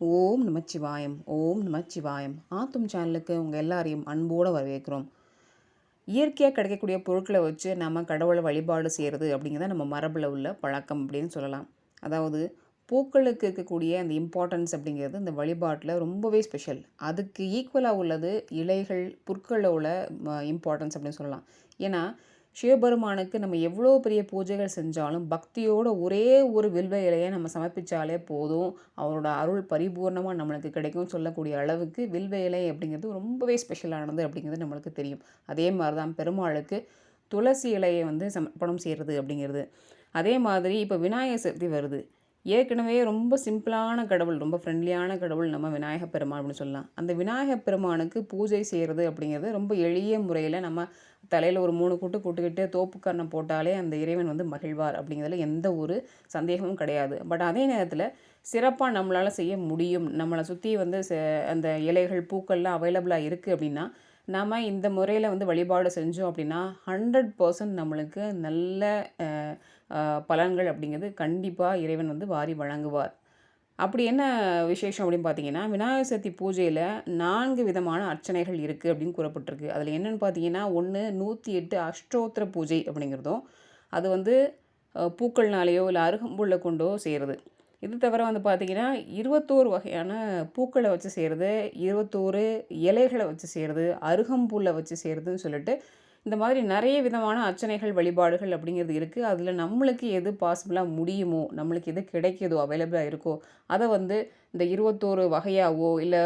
ஓம் நமச்சிவாயம் ஓம் நமச்சிவாயம். ஆத்தும் சேனலுக்கு உங்கள் எல்லாரையும் அன்போடு வரவேற்கிறோம். இயற்கையாக கிடைக்கக்கூடிய பொருட்களை வச்சு நம்ம கடவுளை வழிபாடு செய்கிறது அப்படிங்கிறத நம்ம மரபில் உள்ள பழக்கம் அப்படின்னு சொல்லலாம். அதாவது பூக்களுக்கு இருக்கக்கூடிய அந்த இம்பார்ட்டன்ஸ் அப்படிங்கிறது இந்த வழிபாட்டில் ரொம்பவே ஸ்பெஷல் அதுக்கு ஈக்குவலாக உள்ளது இலைகள் புற்களில் உள்ள இம்பார்ட்டன்ஸ் அப்படின்னு சொல்லலாம். ஏன்னா சிவபெருமானுக்கு நம்ம எவ்வளோ பெரிய பூஜைகள் செஞ்சாலும் பக்தியோட ஒரே ஒரு வில்வ இலையை நம்ம சமர்ப்பித்தாலே போதும். அவரோட அருள் பரிபூர்ணமாக நம்மளுக்கு கிடைக்கும் சொல்லக்கூடிய அளவுக்கு வில்வ இலை அப்படிங்கிறது ரொம்பவே ஸ்பெஷலானது அப்படிங்கிறது நம்மளுக்கு தெரியும். அதே மாதிரி தான் பெருமாளுக்கு துளசி இலையை வந்து சமர்ப்பணம் செய்கிறது அப்படிங்கிறது. அதே மாதிரி இப்போ விநாயகர் சதுர்த்தி வருது. ஏற்கனவே ரொம்ப சிம்பிளான கடவுள் ரொம்ப ஃப்ரெண்ட்லியான கடவுள் நம்ம விநாயகப் பெருமான் அப்படின்னு சொல்லலாம். அந்த விநாயகப் பெருமானுக்கு பூஜை செய்கிறது அப்படிங்கிறது ரொம்ப எளிய முறையில் நம்ம தலையில் ஒரு மூணு கூட்டு கூட்டுக்கிட்டு தோப்புக்கரணம் போட்டாலே அந்த இறைவன் வந்து மகிழ்வார் அப்படிங்கிறதுல எந்த ஒரு சந்தேகமும் கிடையாது. பட் அதே நேரத்தில் சிறப்பாக நம்மளால் செய்ய முடியும். நம்மளை சுற்றி வந்து அந்த இலைகள் பூக்கள்லாம் அவைலபிளாக இருக்குது அப்படின்னா நாம் இந்த முறையில் வந்து வழிபாடு செஞ்சோம் அப்படின்னா ஹண்ட்ரட் பர்சன்ட் நம்மளுக்கு நல்ல பலன்கள் அப்படிங்கிறது கண்டிப்பாக இறைவன் வந்து வாரி வழங்குவார். அப்படி என்ன விசேஷம் அப்படின்னு பார்த்தீங்கன்னா விநாயகர் சதுர்த்தி பூஜையில் நான்கு விதமான அர்ச்சனைகள் இருக்குது அப்படின்னு கூறப்பட்டிருக்கு. அதில் என்னென்னு பார்த்தீங்கன்னா ஒன்று நூற்றி எட்டு அஷ்டோத்திர பூஜை அப்படிங்கிறதும் அது வந்து பூக்கள்னாலேயோ இல்லை அருகம்புல்லை கொண்டோ செய்கிறது இது தவிர வந்து பார்த்திங்கன்னா இருபத்தோரு வகையான பூக்களை வச்சு செய்கிறது இருபத்தோரு இலைகளை வச்சு செய்கிறது அருகம்புல்லை வச்சு செய்கிறதுன்னு சொல்லிட்டு இந்த மாதிரி நிறைய விதமான அர்ச்சனைகள் வழிபாடுகள் அப்படிங்கிறது இருக்குது அதில் நம்மளுக்கு எது பாசிபிளாக முடியுமோ நம்மளுக்கு எது கிடைக்கிதோ அவைலபிளாக இருக்கோ அதை வந்து இந்த இருபத்தோரு வகையாகவோ இல்லை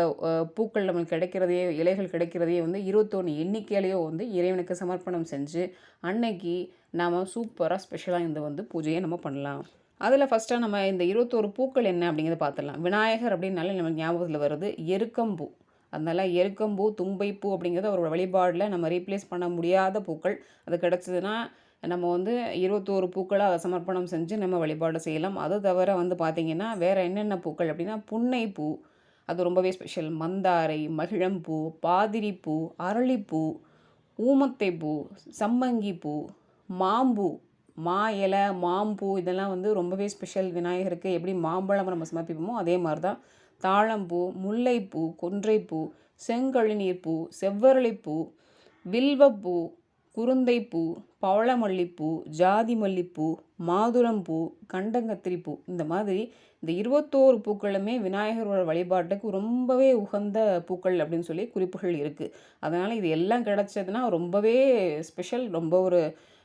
பூக்கள் நம்மளுக்கு கிடைக்கிறதையோ இலைகள் கிடைக்கிறதையே வந்து இருபத்தொன்று எண்ணிக்கையிலையோ வந்து இறைவனுக்கு சமர்ப்பணம் செஞ்சு அன்னைக்கு நாம் சூப்பராக ஸ்பெஷலாக இந்த வந்து பூஜையை நம்ம பண்ணலாம். அதில் ஃபஸ்ட்டாக நம்ம இந்த இருபத்தோரு பூக்கள் என்ன அப்படிங்கிறத பார்த்துடலாம். விநாயகர் அப்படின்னாலே நம்ம ஞாபகத்தில் வருது எருக்கம்பூ. அதனால் எருக்கம்பூ தும்பைப்பூ அப்படிங்கிறது அவரோட வழிபாடில் நம்ம ரீப்ளேஸ் பண்ண முடியாத பூக்கள். அது கிடச்சிதுன்னா நம்ம வந்து இருபத்தோரு பூக்களை அதை சமர்ப்பணம் செஞ்சு நம்ம வழிபாடு செய்யலாம். அது தவிர வந்து பார்த்திங்கன்னா வேறு என்னென்ன பூக்கள் அப்படின்னா புன்னைப்பூ அது ரொம்பவே ஸ்பெஷல் மந்தாரை மகிழம்பூ பாதிரிப்பூ அரளிப்பூ ஊமத்தைப்பூ சம்மங்கிப்பூ மாம்பூ மா இலை மாம்பூ இதெல்லாம் வந்து ரொம்பவே ஸ்பெஷல் விநாயகருக்கு எப்படி மாம்பழம் நம்ம சமர்ப்பிப்போமோ அதே மாதிரி தான் தாழம்பூ முல்லைப்பூ கொன்றைப்பூ செங்கழுநீர்ப்பூ செவ்வரளிப்பூ வில்வப்பூ குருந்தைப்பூ பவளமல்லிப்பூ ஜாதி மல்லிப்பூ மாதுளம்பூ கண்டங்கத்திரிப்பூ. இந்த மாதிரி இந்த இருபத்தோரு பூக்களுமே விநாயகரோட வழிபாட்டுக்கு ரொம்பவே உகந்த பூக்கள் அப்படின்னு சொல்லி குறிப்புகள் இருக்குது அதனால் இது எல்லாம் கிடச்சதுன்னா ரொம்பவே ஸ்பெஷல் ரொம்ப ஒரு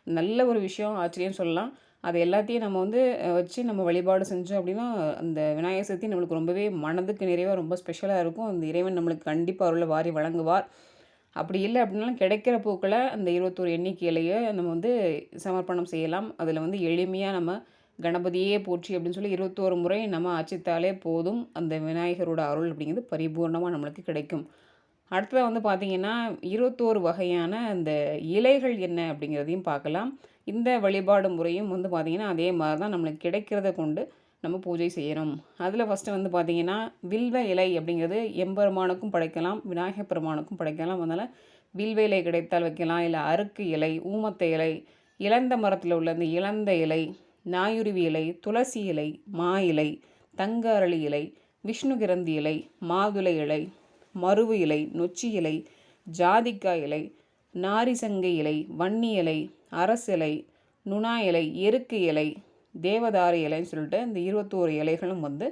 நல்ல ஒரு விஷயம் ஆச்சரியம் சொல்லலாம். அது எல்லாத்தையும் நம்ம வந்து வச்சு நம்ம வழிபாடு செஞ்சோம் அப்படின்னா அந்த விநாயகர் சதுர்த்தி நம்மளுக்கு ரொம்பவே மனதுக்கு நிறைவாக ரொம்ப ஸ்பெஷலாக இருக்கும். அந்த இறைவன் நம்மளுக்கு கண்டிப்பாக அருளை வாரி வழங்குவார். அப்படி இல்லை அப்படின்னாலும் கிடைக்கிற பூக்களை அந்த இருபத்தோரு எண்ணிக்கையிலேயே நம்ம வந்து சமர்ப்பணம் செய்யலாம். அதில் வந்து எளிமையாக நம்ம கணபதியே போற்றி அப்படின்னு சொல்லி இருபத்தோரு முறை நம்ம அச்சித்தாலே போதும். அந்த விநாயகரோட அருள் அப்படிங்கிறது பரிபூர்ணமாக நம்மளுக்கு கிடைக்கும். அடுத்ததாக வந்து பார்த்திங்கன்னா இருபத்தோரு வகையான அந்த இலைகள் என்ன அப்படிங்கிறதையும் பார்க்கலாம். இந்த வழிபாடு முறையும் வந்து பார்த்திங்கன்னா அதே மாதிரி தான் நம்மளுக்கு கிடைக்கிறத கொண்டு நம்ம பூஜை செய்யணும். அதில் ஃபஸ்ட்டு வந்து பார்த்திங்கன்னா வில்வ இலை அப்படிங்கிறது எம்பெருமானுக்கும் படைக்கலாம் விநாயகர் பெருமானுக்கும் படைக்கலாம். அதனால் வில்வ இலை கிடைத்தால் வைக்கலாம் இல்லை அறுக்கு இலை ஊமத்த இலை இழந்த மரத்தில் உள்ள அந்த இழந்த இலை நாயுருவி இலை துளசி இலை மா இலை தங்க அரளி இலை விஷ்ணுகிரந்தி இலை மாதுளை இலை மருவு இலை நொச்சி இலை ஜாதிக்காய் இலை நாரிசங்கை இலை வன்னி இலை அரசிலை நுணா இலை எருக்கு இலை தேவதாரி இலைன்னு சொல்லிட்டு இந்த இருபத்தோரு இலைகளும் வந்து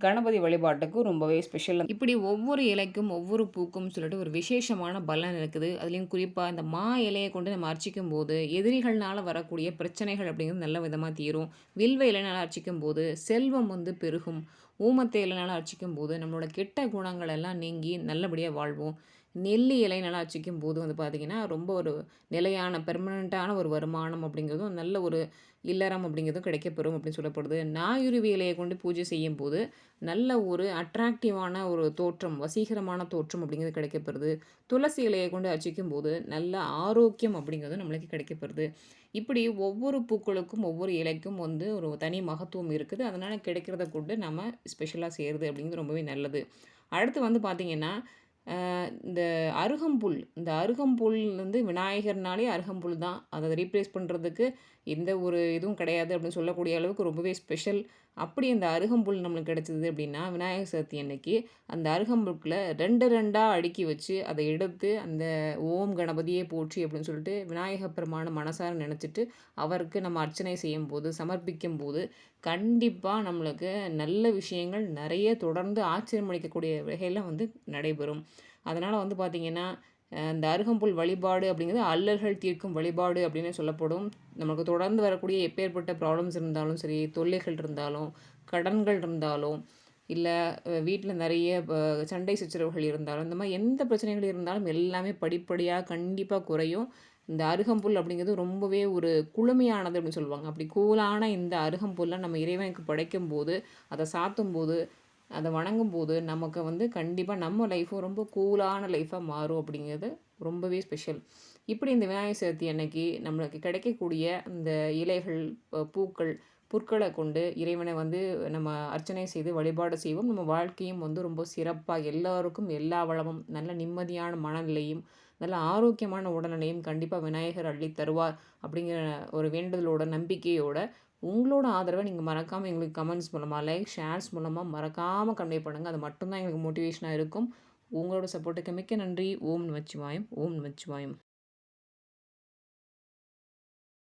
கணபதி வழிபாட்டுக்கு ரொம்பவே ஸ்பெஷல் இப்படி ஒவ்வொரு இலைக்கும் ஒவ்வொரு பூக்கும் சொல்லிட்டு ஒரு விசேஷமான பலன் இருக்குது. அதுலேயும் குறிப்பாக இந்த மா இலையை கொண்டு நம்ம அர்ச்சிக்கும் போது எதிரிகள்னால் வரக்கூடிய பிரச்சனைகள் அப்படிங்கிறது நல்ல விதமாக தீரும். வில்வ இலைனால் அர்ச்சிக்கும் போது செல்வம் வந்து பெருகும். ஊமத்தை இலைனால் அர்ச்சிக்கும் போது நம்மளோட கெட்ட குணங்கள் எல்லாம் நீங்கி நல்லபடியாக வாழ்வோம். நெல்லி இலை நல்லா வச்சுக்கும் போது வந்து பார்த்திங்கன்னா ரொம்ப ஒரு நிலையான பெர்மனண்ட்டான ஒரு வருமானம் அப்படிங்கிறதும் நல்ல ஒரு இல்லறம் அப்படிங்கிறதும் கிடைக்கப்பெறும் அப்படின்னு சொல்லப்படுது. நாயுருவி இலையை கொண்டு பூஜை செய்யும் போது நல்ல ஒரு அட்ராக்டிவான ஒரு தோற்றம் வசீகரமான தோற்றம் அப்படிங்கிறது கிடைக்கப்படுது துளசி இலையை கொண்டு அர்ச்சிக்கும் போது நல்ல ஆரோக்கியம் அப்படிங்கிறது நம்மளுக்கு கிடைக்கப்படுது இப்படி ஒவ்வொரு பூக்களுக்கும் ஒவ்வொரு இலைக்கும் வந்து ஒரு தனி மகத்துவம் இருக்குது. அதனால் கிடைக்கிறத கொண்டு நம்ம ஸ்பெஷலாக செய்கிறது அப்படிங்கிறது ரொம்பவே நல்லது. அடுத்து வந்து பார்த்திங்கன்னா இந்த அருகம்புல் இந்த அருகம்புல் வந்து விநாயகர்னாலே அருகம்புல் தான் அதை ரீப்ளேஸ் பண்ணுறதுக்கு எந்த ஒரு இதுவும் கிடையாது அப்படின்னு சொல்லக்கூடிய அளவுக்கு ரொம்பவே ஸ்பெஷல் அப்படி அந்த அருகம்புல் நம்மளுக்கு கிடச்சிது அப்படின்னா விநாயகர் சதுர்த்தி அன்னைக்கு அந்த அருகம்புல்கில் ரெண்டு ரெண்டாக அடுக்கி வச்சு அதை எடுத்து அந்த ஓம் கணபதியே போற்றி அப்படின்னு சொல்லிட்டு விநாயக பெருமான மனசார நினச்சிட்டு அவருக்கு நம்ம அர்ச்சனை செய்யும் போது சமர்ப்பிக்கும் போது கண்டிப்பாக நம்மளுக்கு நல்ல விஷயங்கள் நிறைய தொடர்ந்து ஆச்சரியம் அளிக்கக்கூடிய வகையில் வந்து நடைபெறும். அதனால் வந்து பார்த்திங்கன்னா இந்த அருகம்புல் வழிபாடு அப்படிங்கிறது அல்லல்கள் தீர்க்கும் வழிபாடு அப்படின்னு சொல்லப்படும். நமக்கு தொடர்ந்து வரக்கூடிய எப்பேற்பட்ட ப்ராப்ளம்ஸ் இருந்தாலும் சரி தொல்லைகள் இருந்தாலும் கடன்கள் இருந்தாலும் இல்லை வீட்டில் நிறைய சண்டை சச்சரவுகள் இருந்தாலும் இந்த மாதிரி எந்த பிரச்சனைகள் இருந்தாலும் எல்லாமே படிப்படியாக கண்டிப்பாக குறையும். இந்த அருகம்புல் அப்படிங்கிறது ரொம்பவே ஒரு குளுமையானது அப்படின்னு சொல்லுவாங்க. அப்படி கூலான இந்த அருகம்புல்லை நம்ம இறைவனுக்கு படைக்கும் போது அதை சாத்தும் போது அதை வணங்கும் போது நமக்கு வந்து கண்டிப்பாக நம்ம லைஃப்பும் ரொம்ப கூலான லைஃப்பாக மாறும் அப்படிங்கிறது ரொம்பவே ஸ்பெஷல் இப்படி இந்த விநாயகர் சதுர்த்தி அன்னைக்கு நம்மளுக்கு கிடைக்கக்கூடிய இந்த இலைகள் பூக்கள் புற்களை கொண்டு இறைவனை வந்து நம்ம அர்ச்சனை செய்து வழிபாடு செய்வோம். நம்ம வாழ்க்கையும் வந்து ரொம்ப சிறப்பாக எல்லாருக்கும் எல்லா வளமும் நல்ல நிம்மதியான மனநிலையும் நல்ல ஆரோக்கியமான உடல்நிலையும் கண்டிப்பாக விநாயகர் அள்ளி தருவார் அப்படிங்கிற ஒரு வேண்டுதலோட நம்பிக்கையோட உங்களோட ஆதரவை நீங்கள் மறக்காமல் எங்களுக்கு கமெண்ட்ஸ் மூலமாக லைக் ஷேர்ஸ் மூலமாக மறக்காமல் கன்வே பண்ணுங்கள் அது மட்டும்தான் எங்களுக்கு மோட்டிவேஷனாக இருக்கும். உங்களோட சப்போர்ட்டுக்கு மிக்க நன்றி. ஓம் நமச்சிவாயம். ஓம் நமச்சிவாயம்.